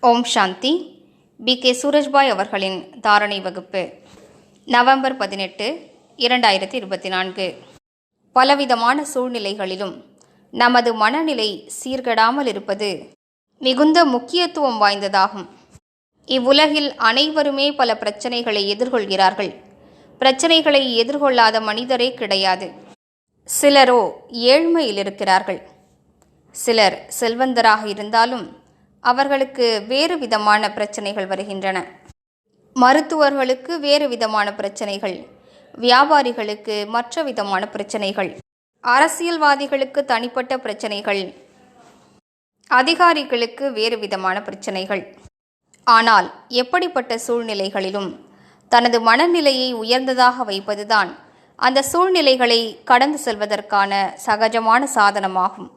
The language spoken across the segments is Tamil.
ஓம் சாந்தி. பி. கே. சூரஜ்பாய் அவர்களின் தாரணை வகுப்பு. நவம்பர் பதினெட்டு இரண்டாயிரத்தி இருபத்தி நான்கு. பலவிதமான சூழ்நிலைகளிலும் நமது மனநிலை சீர்கெடாமல் இருப்பது மிகுந்த முக்கியத்துவம் வாய்ந்ததாகும். இவ்வுலகில் அனைவருமே பல பிரச்சனைகளை எதிர்கொள்கிறார்கள். பிரச்சனைகளை எதிர்கொள்ளாத மனிதரே கிடையாது. சிலரோ ஏழ்மையில் இருக்கிறார்கள். சிலர் செல்வந்தராக இருந்தாலும் அவர்களுக்கு வேறு விதமான பிரச்சனைகள் வருகின்றன. மருத்துவர்களுக்கு வேறு விதமான பிரச்சனைகள். வியாபாரிகளுக்கு மற்ற விதமான பிரச்சனைகள். அரசியல்வாதிகளுக்கு தனிப்பட்ட பிரச்சனைகள். அதிகாரிகளுக்கு வேறு விதமான பிரச்சனைகள். ஆனால் எப்படிப்பட்ட சூழ்நிலைகளிலும் தனது மனநிலையை உயர்ந்ததாக வைப்பதுதான் அந்த சூழ்நிலைகளை கடந்து செல்வதற்கான சகஜமான சாதனமாகும்.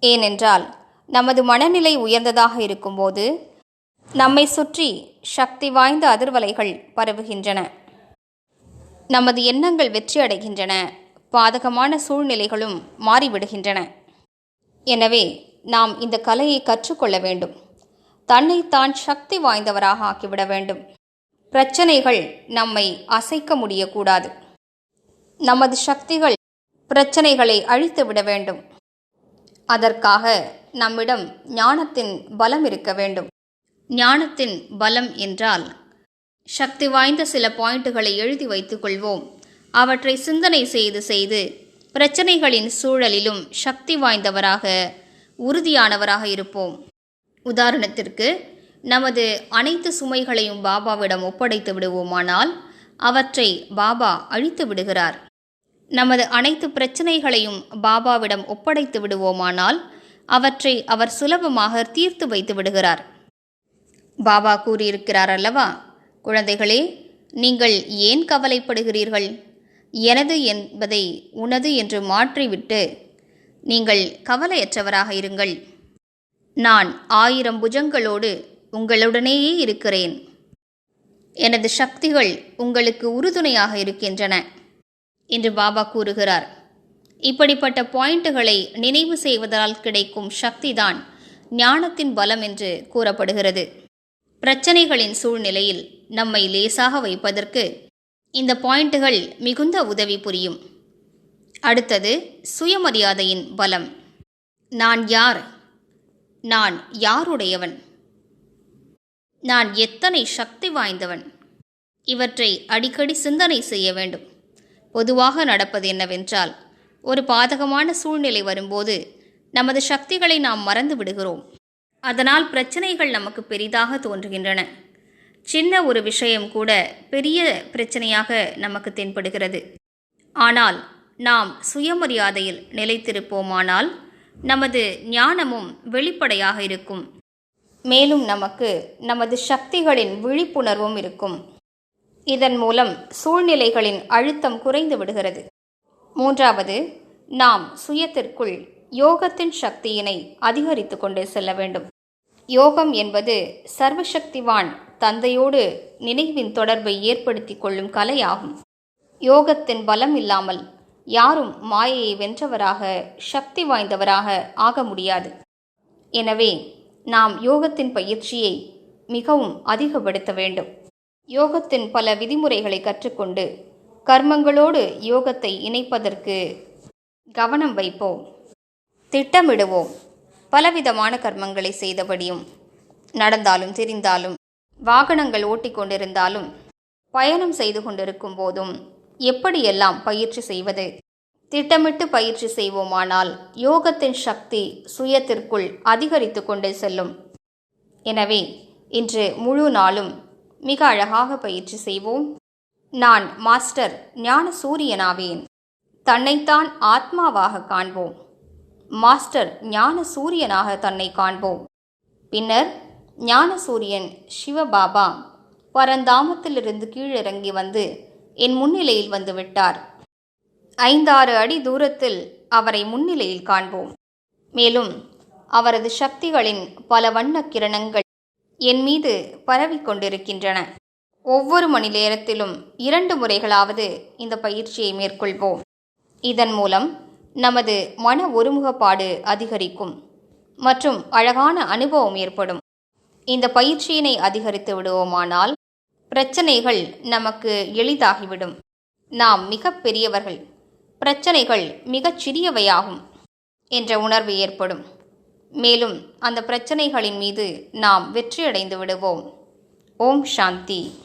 ஏனென்றால் நமது மனநிலை உயர்ந்ததாக இருக்கும்போது நம்மை சுற்றி சக்தி வாய்ந்த அதிர்வலைகள் பரவுகின்றன. நமது எண்ணங்கள் வெற்றி அடைகின்றன. பாதகமான சூழ்நிலைகளும் மாறிவிடுகின்றன. எனவே நாம் இந்த கலையை கற்றுக்கொள்ள வேண்டும். தன்னைத்தான் சக்தி வாய்ந்தவராக ஆக்கிவிட வேண்டும். பிரச்சனைகள் நம்மை அசைக்க முடியக்கூடாது. நமது சக்திகள் பிரச்சனைகளை அழித்து விட வேண்டும். அதற்காக நம்மிடம் ஞானத்தின் பலம் இருக்க வேண்டும். ஞானத்தின் பலம் என்றால் சக்தி வாய்ந்த சில பாயிண்ட்டுகளை எழுதி வைத்துக் கொள்வோம். அவற்றை சிந்தனை செய்து செய்து பிரச்சனைகளின் சூழலிலும் சக்தி வாய்ந்தவராக உறுதியானவராக இருப்போம். உதாரணத்திற்கு நமது அனைத்து சுமைகளையும் பாபாவிடம் ஒப்படைத்து விடுவோமானால் அவற்றை பாபா அழித்து விடுகிறார். நமது அனைத்து பிரச்சனைகளையும் பாபாவிடம் ஒப்படைத்து விடுவோமானால் அவற்றை அவர் சுலபமாக தீர்த்து வைத்து விடுகிறார். பாபா கூறியிருக்கிறார் அல்லவா? குழந்தைகளே நீங்கள் ஏன் கவலைப்படுகிறீர்கள்? எனது என்பதை உனது என்று மாற்றிவிட்டு நீங்கள் கவலையற்றவராக இருங்கள். நான் ஆயிரம் புஜங்களோடு உங்களுடனேயே இருக்கிறேன். எனது சக்திகள் உங்களுக்கு உறுதுணையாக இருக்கின்றன என்று பாபா கூறுகிறார். இப்படிப்பட்ட பாயிண்ட்டுகளை நினைவு செய்வதால் கிடைக்கும் சக்திதான் ஞானத்தின் பலம் என்று கூறப்படுகிறது. பிரச்சனைகளின் சூழ்நிலையில் நம்மை லேசாக வைப்பதற்கு இந்த பாயிண்ட்டுகள் மிகுந்த உதவி புரியும். அடுத்தது சுயமரியாதையின் பலம். நான் யார்? நான் யாருடையவன்? நான் எத்தனை சக்தி வாய்ந்தவன்? இவற்றை அடிக்கடி சிந்தனை செய்ய வேண்டும். பொதுவாக நடப்பது என்னவென்றால் ஒரு பாதகமான சூழ்நிலை வரும்போது நமது சக்திகளை நாம் மறந்து விடுகிறோம். அதனால் பிரச்சனைகள் நமக்கு பெரிதாக தோன்றுகின்றன. சின்ன ஒரு விஷயம் கூட பெரிய பிரச்சனையாக நமக்கு தென்படுகிறது. ஆனால் நாம் சுயமரியாதையில் நிலைத்திருப்போமானால் நமது ஞானமும் வெளிப்படையாக இருக்கும். மேலும் நமக்கு நமது சக்திகளின் விழிப்புணர்வும் இருக்கும். இதன் மூலம் சூழ்நிலைகளின் அழுத்தம் குறைந்து விடுகிறது. மூன்றாவது நாம் சுயத்திற்குள் யோகத்தின் சக்தியினை அதிகரித்து கொண்டு செல்ல வேண்டும். யோகம் என்பது சர்வசக்திவான் தந்தையோடு நினைவின் தொடர்பை ஏற்படுத்தி கொள்ளும் கலையாகும். யோகத்தின் பலம் இல்லாமல் யாரும் மாயையை வென்றவராக சக்தி வாய்ந்தவராக ஆக முடியாது. எனவே நாம் யோகத்தின் பயிற்சியை மிகவும் அதிகப்படுத்த வேண்டும். யோகத்தின் பல விதிமுறைகளை கற்றுக்கொண்டு கர்மங்களோடு யோகத்தை இணைப்பதற்கு கவனம் வைப்போம். திட்டமிடுவோம். பலவிதமான கர்மங்களை செய்தபடியும் நடந்தாலும் தெரிந்தாலும் வாகனங்கள் ஓட்டிக்கொண்டிருந்தாலும் பயணம் செய்து கொண்டிருக்கும் போதும் எப்படியெல்லாம் பயிற்சி செய்வது? திட்டமிட்டு பயிற்சி செய்வோமானால் யோகத்தின் சக்தி சுயத்திற்குள் அதிகரித்து கொண்டே செல்லும். எனவே இன்று முழு நாளும் மிக அழகாக பயிற்சி செய்வோம். நான் மாஸ்டர் ஞான சூரியனாவேன் தன்னைத்தான் ஆத்மாவாக காண்போம். மாஸ்டர் ஞான சூரியனாக தன்னை காண்போம். பின்னர் ஞான சூரியன் சிவபாபா பரந்தாமத்திலிருந்து கீழிறங்கி வந்து என் முன்னிலையில் வந்து விட்டார். ஐந்தாறு அடி தூரத்தில் அவரை முன்னிலையில் காண்போம். மேலும் அவரது சக்திகளின் பல வண்ண கிரணங்கள் என் மீது பரவிக் கொண்டிருக்கின்றன. ஒவ்வொரு மணி நேரத்திலும் இரண்டு முறைகளாவது இந்த பயிற்சியை மேற்கொள்வோம். இதன் மூலம் நமது மன ஒருமுகப்பாடு அதிகரிக்கும் மற்றும் அழகான அனுபவம் ஏற்படும். இந்த பயிற்சியினை அதிகரித்து விடுவோமானால் பிரச்சனைகள் நமக்கு எளிதாகிவிடும். நாம் மிக பெரியவர்கள். பிரச்சனைகள் மிகச் சிறியவையாகும் என்ற உணர்வு ஏற்படும். மேலும் அந்த பிரச்சனைகளின் மீது நாம் வெற்றியடைந்து விடுவோம். ஓம் சாந்தி.